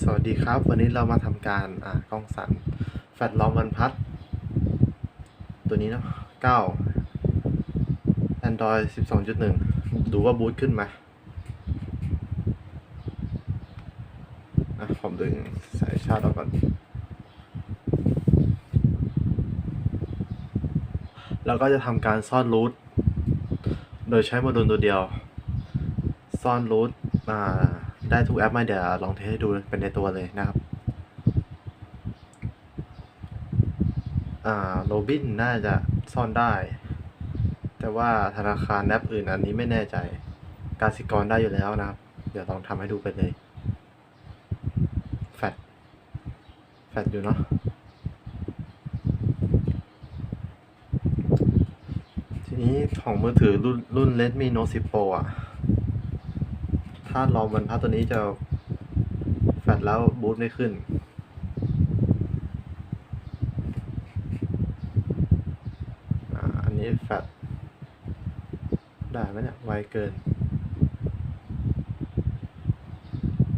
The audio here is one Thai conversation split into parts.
สวัสดีครับ วันนี้เรามาทำการอ่ากล้องสั่นแฟลชล้อมบรรพัด ตัวนี้เนาะ9 Android 12.1 ดูว่าบูตขึ้นไหมอะผมดึงสายชาร์จออกก่อน แล้วก็จะทำการซ่อนรูทโดยใช้โมดูลตัวเดียว ซ่อนรูทอ่า ได้ทุกแอปไหมเดี๋ยวลองเทสให้ดูเป็นในตัวเลยนะครับอ่าโรบินน่าจะซ่อนได้ แต่ว่าธนาคารแอปอื่นอันนี้ไม่แน่ใจกาสิกรได้อยู่แล้วนะครับ เดี๋ยวลองทำให้ดูไปเลยแฟดแฟดอยู่เนาะทีนี้ของมือถือรุ่นรุ่น Redmi Note 10 Pro อะ ถ้าลองบรรพัดตัวนี้จะแฟดแล้วบูตไม่ขึ้น อันนี้แฟดได้ไหมเนี่ย ไวเกิน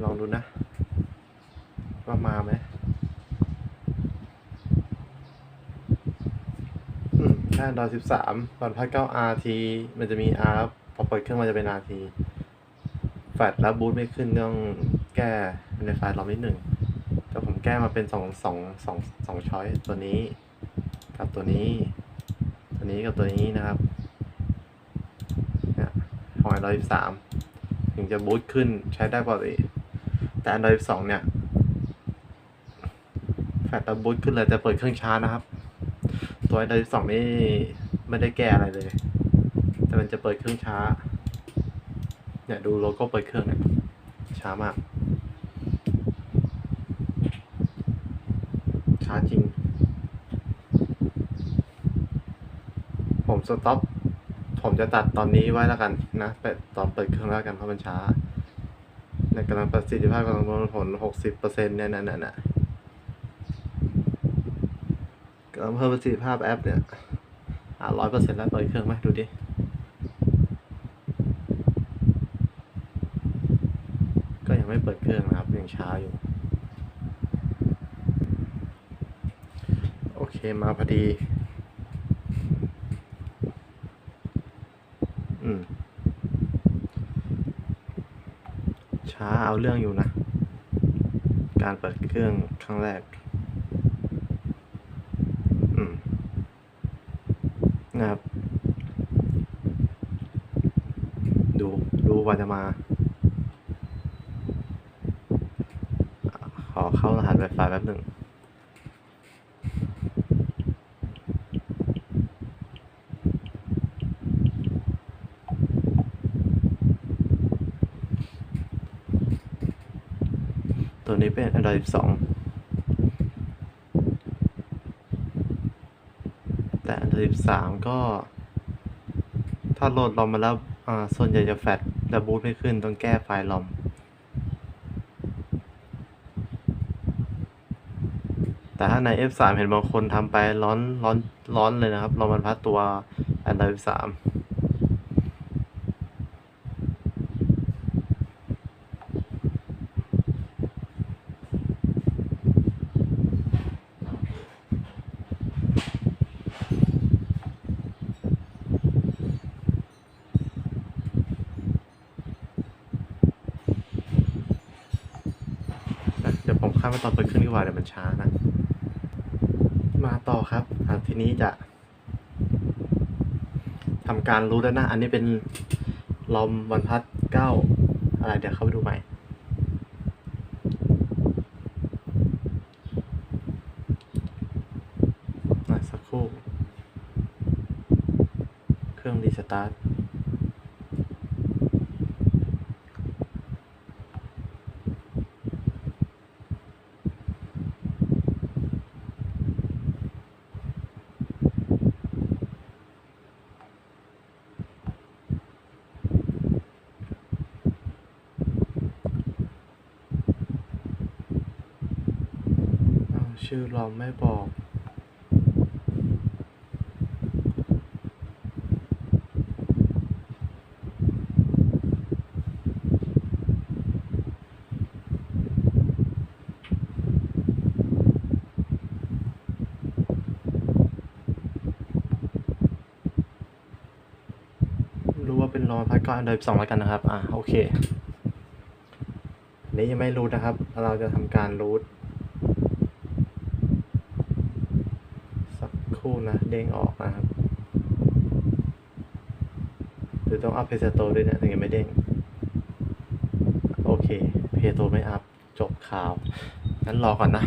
ลองดูนะ ว่ามาไหมแค่ดอยสิบสามบรรพัดเก้า RT มันจะมี R พอเปิดเครื่องมันจะเป็น RT แฟลชแล้วบูตไม่ขึ้นต้องแก้ในไฟล์เรานิดหนึ่งแต่ผมแก้มาเป็นสองสองสองสองช้อยตัวนี้ กับตัวนี้ ตัวนี้กับตัวนี้นะครับเนี่ยของ Android 13ถึงจะบูตขึ้นใช้ได้ปกติแต่ Android 12เนี่ยแฟลชแล้วบูตขึ้นเลยแต่เปิดเครื่องช้านะครับ ตัว Android 12นี่ไม่ได้แก้อะไรเลย แต่มันจะเปิดเครื่องช้า เนี่ยดูโลโก้เปิดเครื่องเนี่ยช้ามาก ช้าจริง ผมสต็อป ผมจะตัดตอนนี้ไว้แล้วกันนะแต่ตอนเปิดเครื่องแล้วกันเพราะมันช้าในกำลังประสิทธิภาพกำลังประมวลผลหกสิบเปอร์เซ็นต์เนี่ยนั่นน่ะกำลังเพิ่มประสิทธิภาพแอปเนี่ยอ่าร้อยเปอร์เซ็นต์แล้วเปิดเครื่องไหมดูดิ ก็ยังไม่เปิดเครื่องนะครับ ยังช้าอยู่ โอเคมาพอดี อืม ช้าเอาเรื่องอยู่นะ การเปิดเครื่องครั้งแรก อืม นะครับ ดู ดูว่าจะมา ขอเข้ารหัส Wi-Fi แป๊บหนึ่งตัวนี้เป็น Android 12 แต่ Android 13 ก็ ถ้าโหลดลอมมาแล้วอ่าส่วนใหญ่จะแฟลชและบูตไม่ขึ้นต้องแก้ไฟล์ลอม แต่ถ้าใน F3 เห็นบางคนทำไปร้อนร้อนร้อนเลยนะครับเรามันพัดตัว Android 3เดี๋ยวผมข้ามไปตอนเปิดเครื่องดีกว่าเดี๋ยวมันช้านะ ต่อครับทีนี้จะทำการรู้แล้วนะอันนี้เป็นลอมบรรพัดเก้าอะไรเดี๋ยวเข้าไปดูใหม่อะสักครู่ เครื่องรีสตาร์ท ชื่อเราไม่บอก รู้ว่าเป็นรองพักก็อันดับสองแล้วกันนะครับ อ่าโอเค นี้ยังไม่รูทนะครับ เราจะทำการรูท คู่นะเด้งออกนะครับหรือต้องอัพเพจโตด้วยเนี่ยถึงจะไม่เด้งโอเค เพจโตไม่อัพจบข่าวงั้นรอก่อนนะ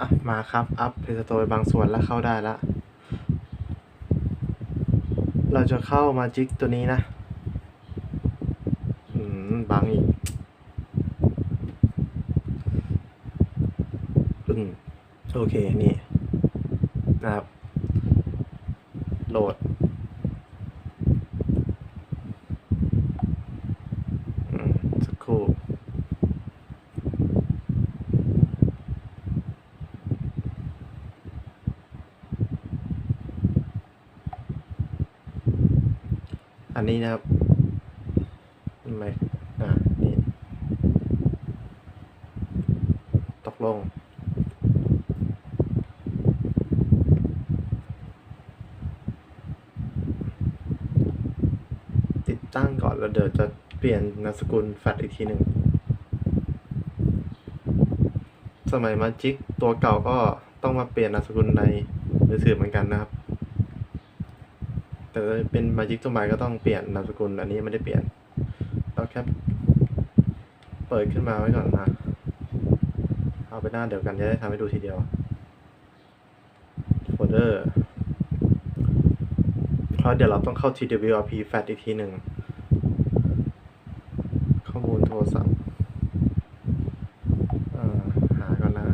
อะมาครับ อัพเพจโตไปบางส่วนแล้วเข้าได้ล้วเราจะเข้ามาจิกตัวนี้นะ อืมบังอีกอืมโอเค นี่ นะครับ โหลดอืมสักครู่ อันนี้นะครับทำไมอ่า นี่ ตกลง ติดตั้งก่อน แล้วเดี๋ยวจะเปลี่ยนนามสกุลแฟลชอีกทีหนึ่ง สมัยมาจิกตัวเก่าก็ต้องมาเปลี่ยนนามสกุลในมือถือเหมือนกันนะครับ แต่เป็นมาจิกตัวใหม่ก็ต้องเปลี่ยนนามสกุลอันนี้ไม่ได้เปลี่ยนเราแค่เปิดขึ้นมาไว้ก่อนนะ เอาไปหน้าเดียวกันจะได้ทำให้ดูทีเดียว โฟลเดอร์เพราะเดี๋ยวเราต้องเข้า TWRP FAT อีกทีหนึ่ง รศัพท์อ่าหาก่อนนะ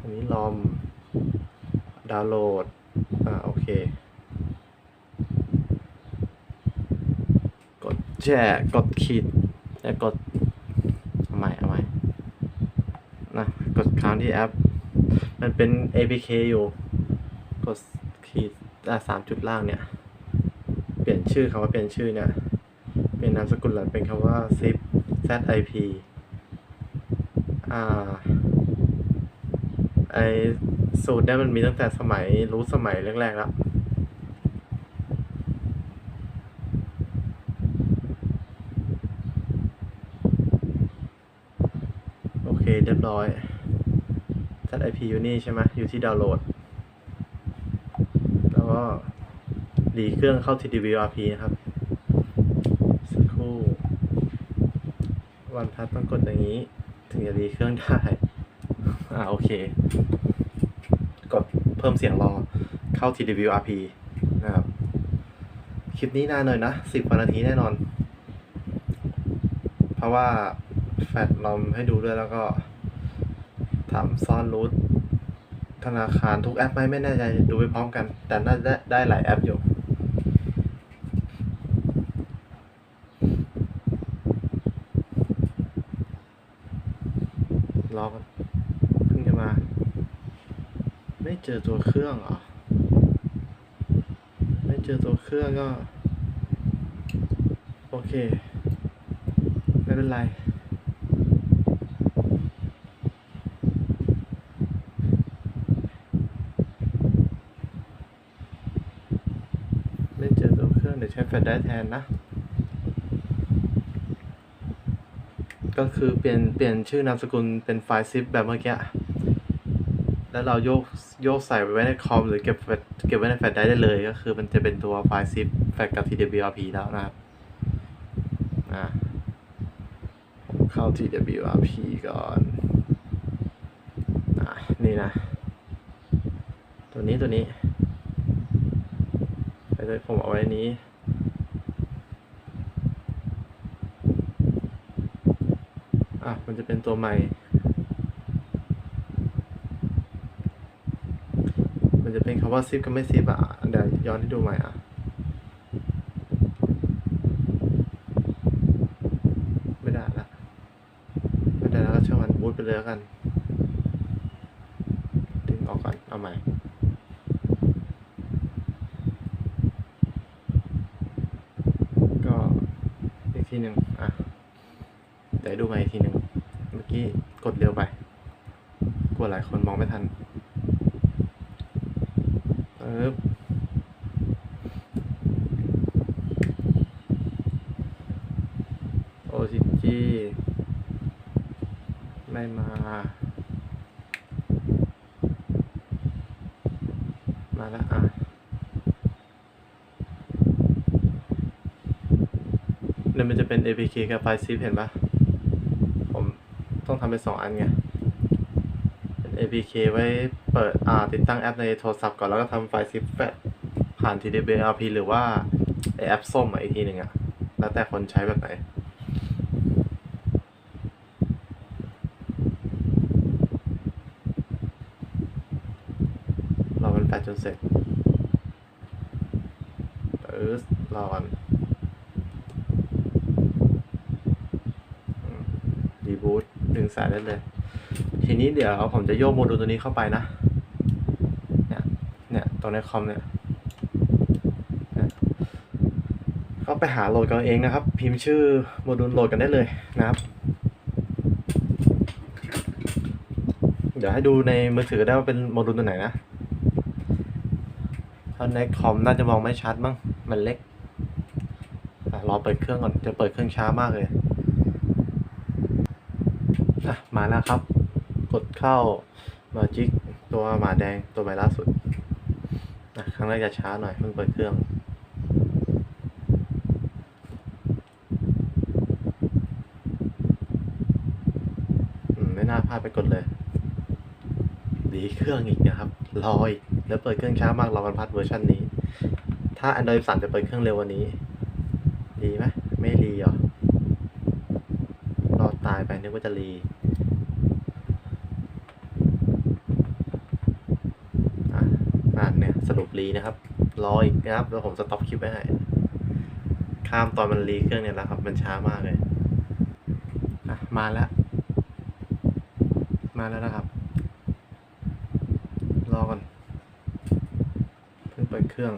อันนี้ลอม ดาวน์โหลด อ่า โอเค กดแช่กดขีดแล้วกดเอาใหม่เอาใหม่นะกดค้างที่แอป มันเป็น APK อยู่ กดขีดอ่าสามจุดล่างเนี่ย เปลี่ยนชื่อคำว่าเปลี่ยนชื่อเนี่ย เป็นนามสกุลหลักเป็นคำว่า zip zip อ่าไอสูตรเนี่ยมันมีตั้งแต่สมัยรู้สมัยแรกๆแล้วโอเคเรียบร้อย ZIP อยู่นี่ใช่ไหมอยู่ที่ดาวน์โหลด แล้วก็ รีเครื่องเข้า TWRP นะครับ สักครู่ วันพัดต้องกดอย่างนี้ ถึงจะรีเครื่องได้ อ่าโอเค กดเพิ่มเสียงรอเข้า TWRP นะครับ คลิปนี้นานหน่อยนะสิบว่านาทีแน่นอน เพราะว่าแฟดลอมให้ดูด้วยแล้วก็ทำซ่อนรูทธนาคารทุกแอปไหมไม่แน่ใจดูไปพร้อมกัน แต่น่าจะได้หลายแอปอยู่ รอกันเพิ่งจะมา ไม่ เจอตัวเครื่องเหรอไม่เจอตัวเครื่องก็ โอเค ไม่เป็นไรไม่เจอตัวเครื่องเดี๋ยวใช้แฟลชได้แทนนะ ก็คือเปลี่ยนเปลี่ยนชื่อนามสกุลเป็นไฟล์ซิปแบบเมื่อกี้ แล้วเราโยกโยกใส่ไว้ในคอม หรือเก็บเก็บไว้ในแฟลชได้ได้เลยก็คือมันจะเป็นตัวไฟล์ซิปแฟลชกับ TWRP แล้วนะครับอ่าผมเข้า TWRP ก่อนอ่านี่นะ ตัวนี้ตัวนี้ไปเลยผมเอาไว้นี้อะมันจะเป็นตัวใหม่ มันจะเป็นคำ ว่าซิปกับไม่ซิปอะเดี๋ยวย้อนให้ดูใหม่อะไม่ได้ละไม่ได้แล้วก็ช่างมันบูทไปเลยแล้วกันดึงออกก่อนเอาใหม่ก็อีกทีหนึ่งอะเดี๋ยวดูใหม่อีกทีหนึ่งเมื่อกี้กดเร็วไปกลัวหลายคนมองไม่ทัน ปึ๊บโอซิจีไม่มา มาแล้วอะเนี่ยมันจะเป็น APK กับไฟล์ zip เห็นปะผมต้องทำเป็นสองอันไง APK ไว้เปิดอ่าติดตั้งแอปในโทรศัพท์ก่อนแล้วก็ทำไฟล์ zip แฟลชผ่าน TDBRP หรือว่าไอแอปส้มอีกทีหนึ่งอะแล้วแต่คนใช้แบบไหนรอมันแฟลชจนเสร็จเออรอก่อนรีบูตดึงสายได้เลย ทีนี้เดี๋ยวผมจะโยกโมดูลตัวนี้เข้าไปนะ เนี่ย เนี่ย ตรงในคอมเนี่ยเนี่ยก็ไปหาโหลดกันเองนะครับ พิมพ์ชื่อโมดูลโหลดกันได้เลยนะครับ เดี๋ยวให้ดูในมือถือได้ว่าเป็นโมดูลตัวไหนนะถ้าในคอมน่าจะมองไม่ชัดมั้งมันเล็กอะรอเปิดเครื่องก่อนจะเปิดเครื่องช้ามากเลยมาแล้วครับ กดเข้ามาจิกตัวหมาแดงตัวใบล่าสุดนะครั้งแรกจะช้าหน่อยเพิ่งเปิดเครื่องอไม่น่าพลาดไปกดเลย ดีเครื่องอีกนะครับรออีกแล้วเปิดเครื่องช้ามากรอกันพัดเวอร์ชันนี้ ถ้า Android 3จะเปิดเครื่องเร็ววันนี้ ดีไหมไม่รีหรอรอตายไปนึกว่าจะรี อะอ่านเนี่ยส รีนะครับ รออีกนะครับแล้วผมสต็อปคลิปไว้ให้ ข้ามตอนมันรีเครื่องเนี่ยแล้วครับ มันช้ามากเลยะมาแล้ว มาแล้วนะครับ รอก่อน เพิ่งเปิดเครื่อง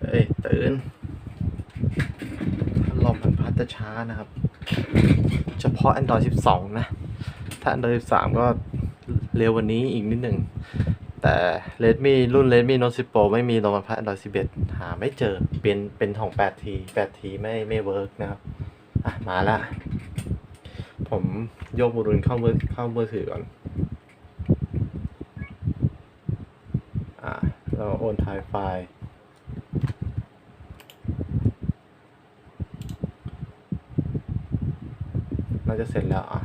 เอ้ยตื่น จะช้านะครับ เฉพาะ Android 12 นะ ถ้า Android 13 ก็เร็ววันนี้อีกนิดหนึ่ง แต่ Redmi รุ่น Redmi Note 10 Pro ไม่มีรองรับ Android 11 หาไม่เจอ เป็น เป็นของ 8T 8T ไม่ไม่เวิร์กนะครับ อะ มาละผมโยกโมดูลเข้ามือเข้ามือถือก่อน อะเราโอนถ่ายไฟล์ น่าจะเสร็จแล้วอะ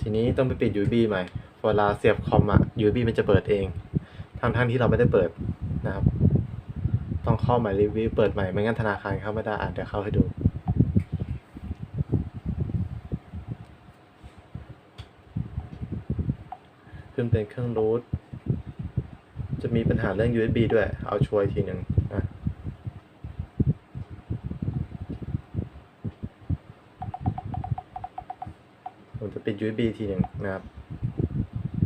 ทีนี้ต้องไปปิด USB ใหม่เวลาเสียบคอมอะ USB มันจะเปิดเอง ทั้งทั้งที่เราไม่ได้เปิดนะครับ ต้องเข้าใหม่รีวิวเปิดใหม่ ไม่งั้นธนาคารเข้าไม่ได้อะเดี๋ยวเข้าให้ดูขึ้นเป็นเครื่องรูทจะมีปัญหาเรื่อง USB ด้วย เอาช่วยทีหนึ่งอะ ผมจะปิด USB ทีหนึ่งนะครับ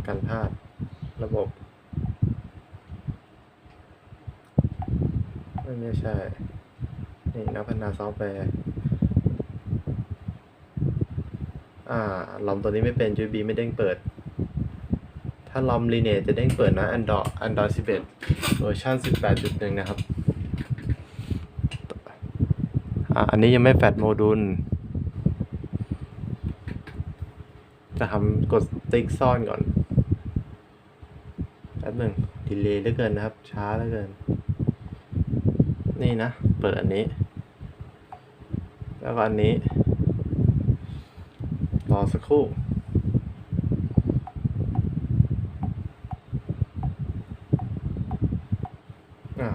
กันพลาดระบบ ไม่ใช่ นี่นักพัฒนาซอฟต์แวร์อ่าลอมตัวนี้ไม่เป็น USB ไม่เด้งเปิด ถ้าลอม Lineage จะเด้งเปิดนะ Android Android 11เวอร์ชัน18.1 นะครับอ่าอันนี้ยังไม่แฟดโมดูล จะทำกดติ๊กซ่อนก่อนแป๊บหนึ่งดีเลย์เหลือเกินนะครับ ช้าเหลือเกิน นี่นะ เปิดอันนี้ แล้วก็อันนี้ รอสักครู่อะ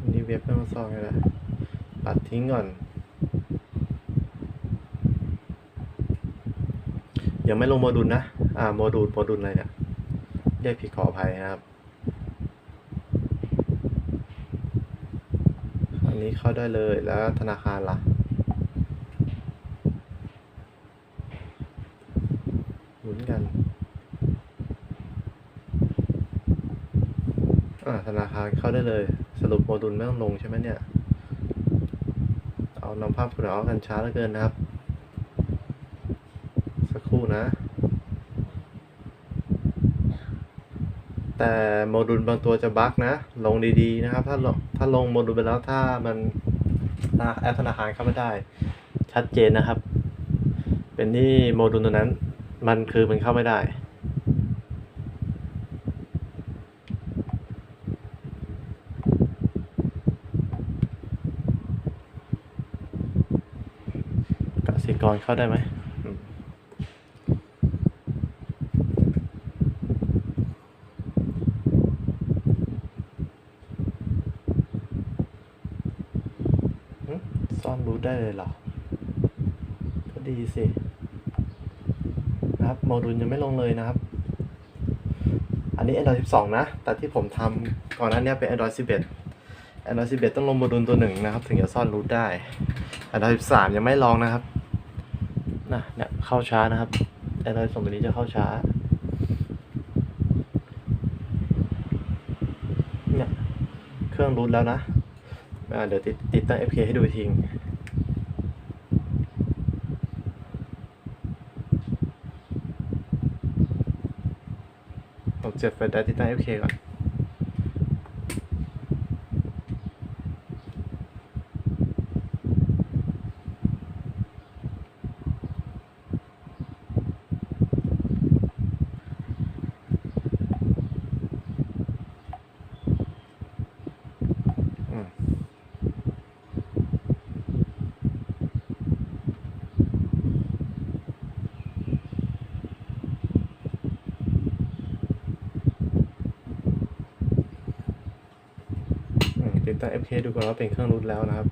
อันนี้เว็บไม่มาซ่อนกันล้วปัดทิ้งก่อน ยังไม่ลงโมดูลนะ อ่า โมดูล โมดูลอะไรเนี่ยเรียกผิดขออภัยนะครับ อันนี้เข้าได้เลย แล้วธนาคารล่ะ หมุนกัน อ่า ธนาคารเข้าได้เลย สรุปโมดูลไม่ต้องลงใช่ไหมเนี่ย เอานำภาพคุณเอากันช้าเหลือเกินนะครับ ครู่นะ แต่โมดูลบางตัวจะบั๊กนะ ลงดีๆนะครับ ถ้าลงถ้าลงโมดูลไปแล้วถ้ามันแอปธนาคารเข้าไม่ได้ ชัดเจนนะครับ เป็นที่โมดูลตัวนั้น มันคือมันเข้าไม่ได้กสิกรเข้าได้ไหมอืมหึซ่อนรูทได้ เหรอ ก็ดีสิ นะครับโมดูลยังไม่ลงเลยนะครับ อันนี้ Android 12 นะ แต่ที่ผมทำก่อนหน้านี้เป็น Android 11 Android 11 ต้องลงโมดูลตัวหนึ่งนะครับ ถึงจะซ่อนรูทได้ Android 13 ยังไม่ลองนะครับนะเนี่ยเข้าช้านะครับ Android 2ตัวนี้จะเข้าช้าเนี่ยเครื่องรูทแล้วนะเดี๋ยวติดติดตั้ง FK ให้ดูอีก ทีผมเจ็บไฟได้ติดตั้ง FK ก่อน อืม อืมติดตั้ง FK ดูก่อนว่าเป็นเครื่องรูทแล้วนะครับ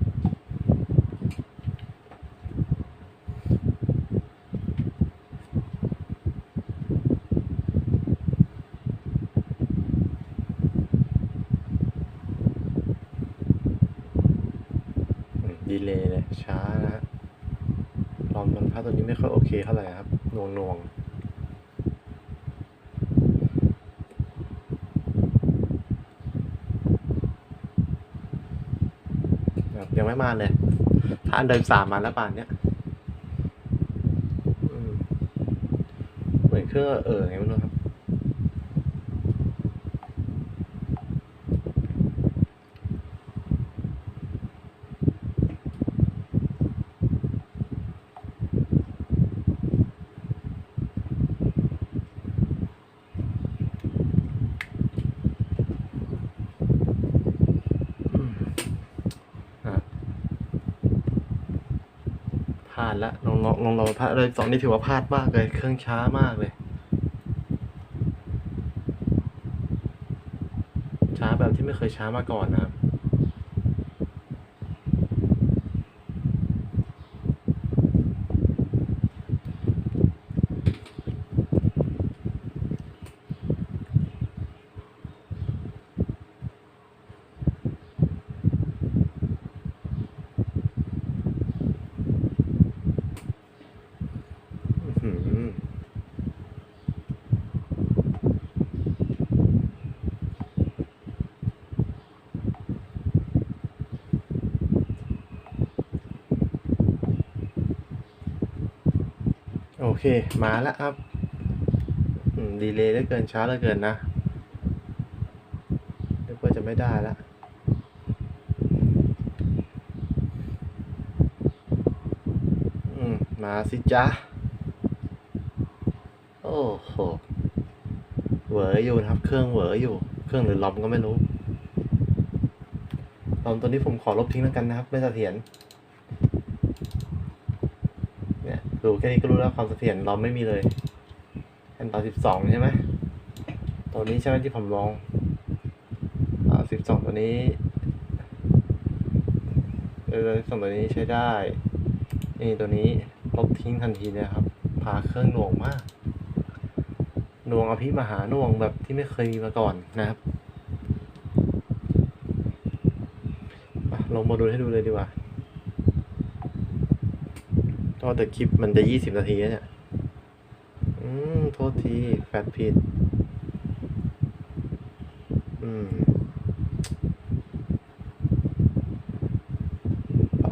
อืมดีเลยเลยช้านะฮะลอมมันภาพตัวนี้ไม่ค่อยโอเคเท่าไหร่ครับหน่วงหน่วงแบบ ยังไม่มาเลย ถ้าอันเดิมสามมาแล้วป่านเนี้ยเหมือนเครื่องเออไงไม่รู้ครับ อืมอะพลาดละล องลองเราพลาดเลยสองนี่ถือว่าพลาดมากเลย เครื่องช้ามากเลย ช้าแบบที่ไม่เคยช้ามาก่อนนะครับ อื้อหือโอเค มาแล้วครับดีเลยเหลือเกินช้าเหลือเกินนะนึกว่าจะไม่ได้ละมาสิจ๊ะโอ้โหเหวออยู่นะครับ เครื่องเหวออยู่ เครื่องหรือลอมก็ไม่รู้ลอมตัวนี้ผมขอลบทิ้งแล้วกันนะครับ ไม่เสถียร เนี่ย ดูแค่นี้ก็รู้แล้วความเสถียรลอมไม่มีเลยอันต่อสิบสองใช่ไหมตัวนี้ใช่ไหมที่ผมลองอ่าสิบสองตัวนี้เออสองตัวนี้ใช้ได้ นี่ตัวนี้ลบทิ้งทันทีเลยครับพาเครื่องหน่วงมากหน่วงอภิมหาหน่วงแบบที่ไม่เคยมีมาก่อนนะครับลองมาดูให้ดูเลยดีกว่า อแต่คลิปมันจะยี่สิบนาทีเนี่ย อืม โทษที แฟดผิด อืม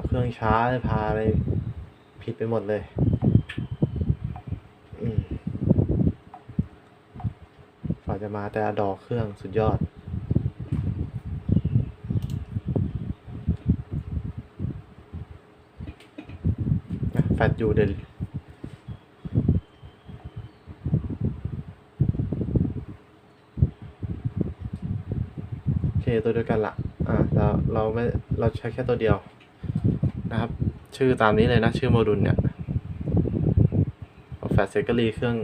เครื่องช้าเลยพาอะไรผิดไปหมดเลย อืมกว่าจะมาแต่ดอกเครื่องสุดยอด แฟตยูเดนโอเคตัวเดียวกันละอ่าเราเราไม่เราใช้แค่ตัวเดียวนะครับ ชื่อตามนี้เลยนะ ชื่อโมดูลเนี่ยแฟตเซกรีเครื่อง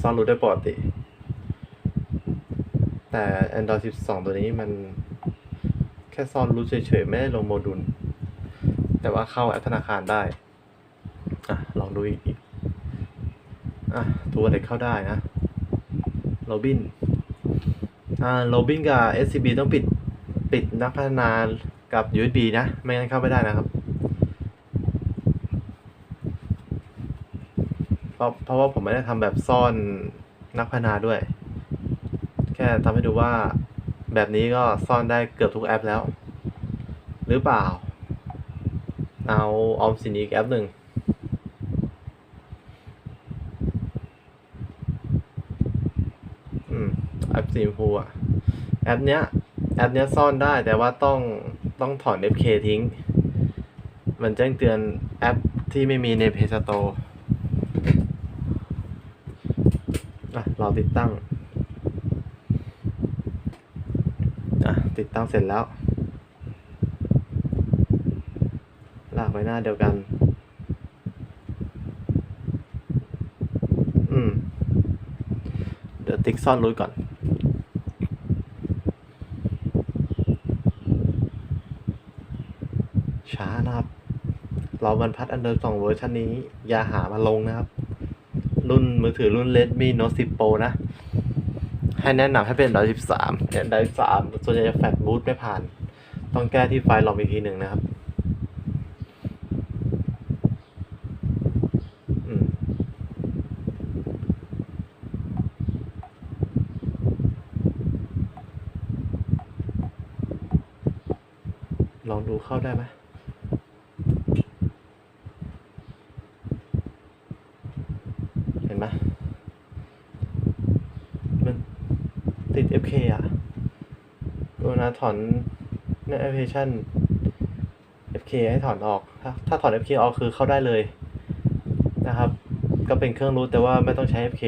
ซ่อนรูทได้ปกติ แต่ Android 12 ตัวนี้มันแค่ซ่อนรูทเฉยๆ ไม่ได้ลงโมดูล แต่ว่าเข้าแอปธนาคารได้ อีกอีกอะตัวเด็กเข้าได้นะโรบินอ่าโรบินกับ SCB ต้องปิดปิดนักพัฒนากับ USB นะ ไม่งั้นเข้าไม่ได้นะครับเพราะเพราะว่าผมไม่ได้ทำแบบซ่อนนักพัฒนาด้วย แค่ทำให้ดูว่าแบบนี้ก็ซ่อนได้เกือบทุกแอปแล้ว หรือเปล่า เอาออมสินอีกแอปหนึ่ง อืมแอป สีชมพูอะแอปเนี้ยแอปเนี้ยซ่อนได้แต่ว่าต้องต้องถอน FK ทิ้ง มันแจ้งเตือนแอปที่ไม่มีใน Play Store อะเรอติดตั้งอะติดตั้งเสร็จแล้ว ลากไปหน้าเดียวกัน อืม เดี๋ยวติ๊กซ่อนรูทก่อน ช้านะครับ เราบรรพัดอันเดอร์สองเวอร์ชันนี้ อย่าหามาลงนะครับ รุ่นมือถือรุ่น Redmi Note 10 Pro นะ ให้แนะนำให้เป็นร้อยสิบสามเนี่ยร้อยสามส่วนใหญ่จะแฟลชบูทไม่ผ่าน ต้องแก้ที่ไฟล์ลอมอีกทีหนึ่งนะครับลองดูเข้าได้ไหม เห็นไหมมันติด FK อะเวลาถอนในแอปพลิเคชัน FK ให้ถอนออก ถ้าถ้าถอน FK ออกคือเข้าได้เลยนะครับ ก็เป็นเครื่องรูทแต่ว่าไม่ต้องใช้ FK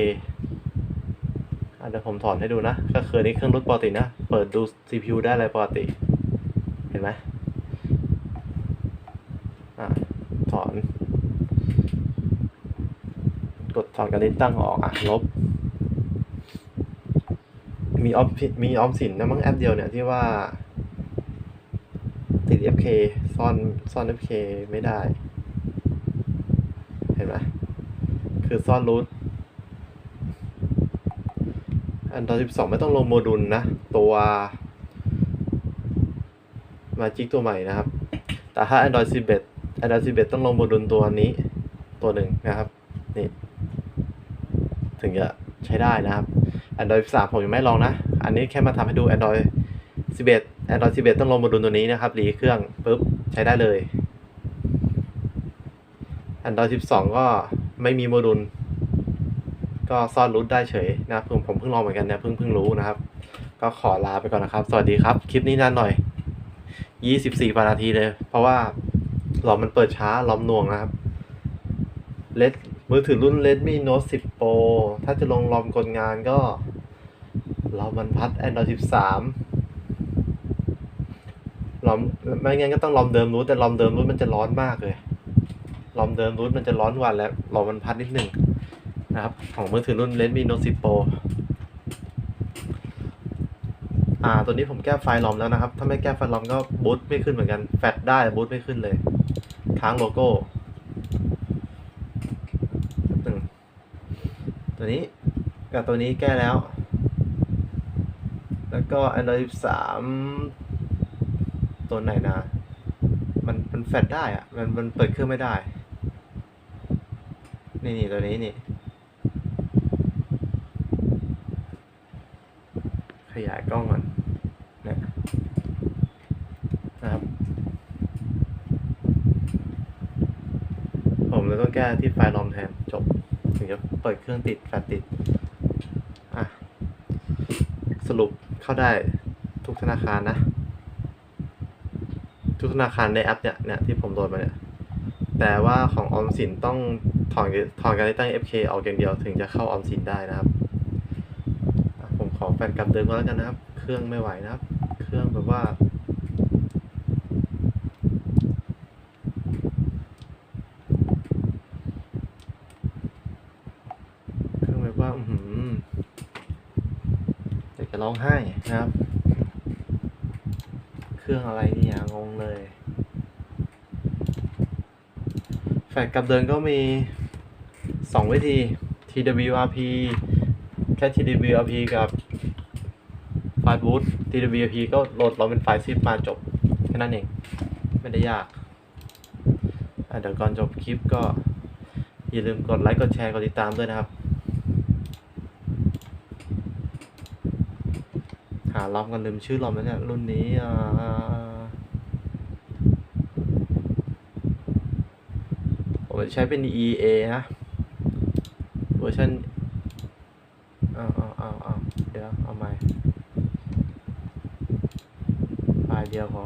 อะเดี๋ยวผมถอนให้ดูนะ ก็คือนี่เครื่องรูทปกตินะ เปิดดู CPU ได้เลยปกติ เห็นไหมอะถอน กดถอนการติดตั้งออกอะลบ มีออมมีออมสินนะมั้งแอปเดียวเนี่ยที่ว่า ติด FK ซ่อนซ่อน FK ไม่ได้ เห็นไหมคือซ่อนรูท Android 12ไม่ต้องลงโมดูลนะ ตัวมาจิกตัวใหม่นะครับ แต่ถ้า Android 11 Android 11 ต้องลงโมดูลตัวนี้ ตัวหนึ่งนะครับ นี่ ถึงจะใช้ได้นะครับ Android 13ผมยังไม่ลองนะ อันนี้แค่มาทำให้ดู Android 11 Android 11 ต้องลงโมดูลตัวนี้นะครับ รีเครื่องปุ๊บใช้ได้เลย Android 12 ก็ไม่มีโมดูล ก็ซ่อนรูทได้เฉยนะครับผมผมเพิ่งลองเหมือนกันเนี่ยเพิ่งเพิ่งรู้นะครับ ก็ขอลาไปก่อนนะครับ สวัสดีครับ คลิปนี้นานหน่อย 24กว่านาทีเลย เพราะว่าหลอมมันเปิดช้าลอมน่วงนะครับเลด มือถือรุ่น Redmi Note 10 Pro ถ้าจะลงลอมกดงานก็ลอมมันพัด Android 13ลอมไม่งั้นก็ต้องลอมเดิมรูทแต่ลอมเดิมรูทมันจะร้อนมากเลยลอมเดิมรูทมันจะร้อนกว่าแล้วลอมมันพัดนิดหนึ่งนะครับ ของมือถือรุ่น Redmi Note 10 Pro อ่า ตัวนี้ผมแก้ไฟล์ลอมแล้วนะครับ ถ้าไม่แก้ไฟล์ลอมก็บูตไม่ขึ้นเหมือนกัน แฟลชได้บูตไม่ขึ้นเลย ค้างโลโก้หนึ่ง ตัวนี้กับตัวนี้แก้แล้ว แล้วก็ Android 13ตัวไหนนะ มันมันแฟลชได้อะมันมันเปิดเครื่องไม่ได้ นี่นี่ตัวนี้นี่ ขยายกล้องก่อนนะนะครับเลยต้องแก้ที่ไฟล์รอมแทนจบ ถึงจะเปิดเครื่องติดแฟลชติดอะสรุปเข้าได้ทุกธนาคารนะ ทุกธนาคารในแอปเนี่ยเนี่ยที่ผมโหลดมาเนี่ยแต่ว่าของออมสินต้องถอนถอนการตั้ง FK ออกอย่างเดียวถึงจะเข้าออมสินได้นะครับ ผมขอแฟนกลับเดิมก็แล้วกันนะครับ เครื่องไม่ไหวนะครับ เครื่องแบบว่า เครื่องแบบว่า อือหืออยากจะ ร้องไห้นะครับ เครื่องอะไรเนี่ยงงเลย แฟลชกับเดินก็มีสองวิธี TWRP แค่ TWRP กับไฟล์บูต TWRP ก็โหลดเราเป็นไฟล์ซิปมาจบ แค่นั้นเอง ไม่ได้ยากเดี๋ยวก่อนจบคลิปก็อย่าลืมกดไลค์ กดแชร์ กดติดตามด้วยนะครับ หา ลอมกันลืมชื่อลอมแล้วเนี่ย รุ่นนี้อ่าผมจะใช้เป็น EA นะเวอร์ชันเอาเอาเอาเอาเดี๋ยว เอาใหม่ไฟล์เดียวพอ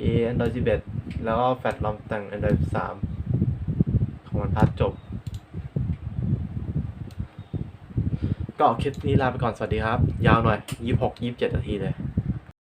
EA Android 11 แล้วก็แฟลชลอมแต่ง Android 13 ของมันพัดจบ ก็คลิปนี้ลาไปก่อนสวัสดีครับ ยาวหน่อย 26 27 นาทีเลย